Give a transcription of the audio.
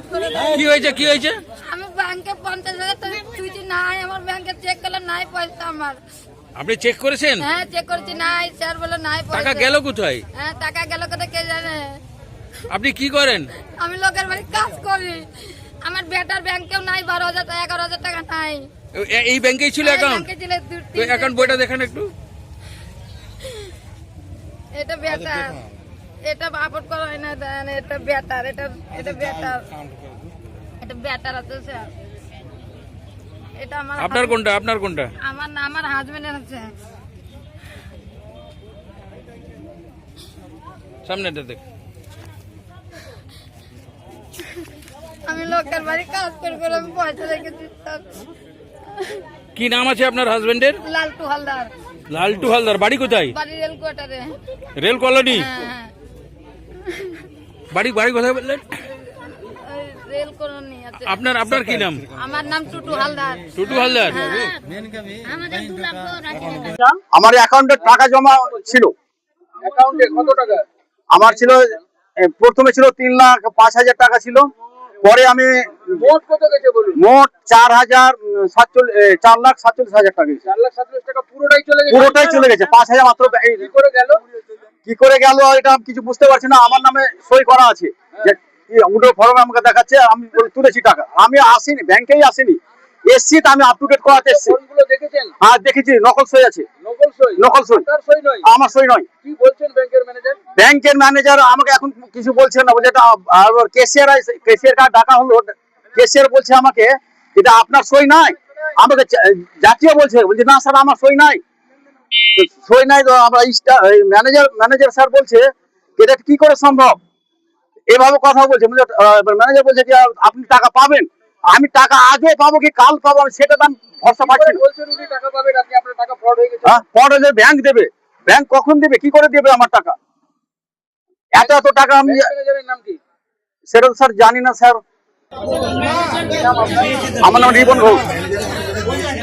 আটক করে কি হয়েছে কি হয়েছে? আমি ব্যাংকে পঞ্চাশ হাজার টাকা তুইছি নাই আমার ব্যাংকে চেক করলে নাই পয়সা আমার। আপনি চেক করেছেন? হ্যাঁ চেক করেছি নাই স্যার বলে নাই পয়সা। টাকা গেল কোথায়? হ্যাঁ টাকা গেল কোথায় কে জানে? আপনি কি করেন? আমি লোকের বাড়ি কাজ করি। আমার বেটার ব্যাংকেও নাই বারো হাজার টাকা এগারো হাজার টাকা নাই। এই ব্যাংকেই ছিল অ্যাকাউন্ট। অ্যাকাউন্ট বইটা দেখেন একটু। এটা বেটার। এটা আপলোড করা হয় না দেন এটা বেটার এটা এটা বেটার এটা বেটার আছে স্যার এটা আমার আপনার কোনটা আপনার কোনটা? আমার না আমার হাজবেন্ডের আছে। সামনেটা দেখ। আমি লোকের বাড়ি কাজ করে করে আমি পয়সা রেখেছি স্যার। কি নাম আছে আপনার হাজবেন্ডের লালটু হালদার। লালটু হালদার বাড়ি কোথায়? বাড়ি রেল কোয়ার্টারে রেল কলোনি? হ্যাঁ হ্যাঁ। বাড়ি বাড়ি কোথায় বললেন? আপনার আপনার কি নাম? আমার নাম টুটু হালদার। টুটু হালদার। রাখি আমার অ্যাকাউন্টে টাকা জমা ছিল। অ্যাকাউন্টে কত টাকা? আমার ছিল প্রথমে ছিল তিন লাখ পাঁচ হাজার টাকা ছিল। পরে আমি মোট কত গেছে বলুন? মোট চার হাজার সাতচল্লিশ চার লাখ সাতচল্লিশ হাজার টাকা চার লাখ সাতচল্লিশ টাকা পুরোটাই চলে গেছে? পুরোটাই চলে গেছে। পাঁচ হাজার মাত্র করে গেল? কি করে গেল এটা আমি কিছু বুঝতে পারছি না। আমার নামে সই করা আছে। যে উডো ফর্ম আমাকে দেখাচ্ছে আমি তুলেছি টাকা। আমি আসিনি ব্যাংকেই আসিনি। এসছি তা আমি আপ টু ডেট করাতে এসছি আর দেখেছি নকল সই আছে। নকল সই? আমার সই নয়। কি বলছেন ব্যাংকের ম্যানেজার? ব্যাংকের ম্যানেজার আমাকে এখন কিছু বলছে না বলছে কেশিয়ার কেশিয়ার কার্ড ডাকা হলো। কেশিয়ার বলছে আমাকে এটা আপনার সই নাই। আমাকে জাতীয় বলছে বলছে না স্যার আমার সই নাই। সই নাই তো আমরা ম্যানেজার ম্যানেজার স্যার বলছে এটা কি করে সম্ভব? এভাবে কথা বলছে। ম্যানেজার বলছে যে আপনি টাকা পাবেন? আমি টাকা আজও পাবো কি কাল পাবো? আমি সেটা আমি ভরসা পাচ্ছি ফ্রড হয়ে ব্যাংক দেবে। ব্যাংক কখন দেবে? কি করে দেবে আমার টাকা? এত এত টাকা আমি নাম কি? সেটা তো স্যার জানি না স্যার আমার নাম রিবন ঘোষ।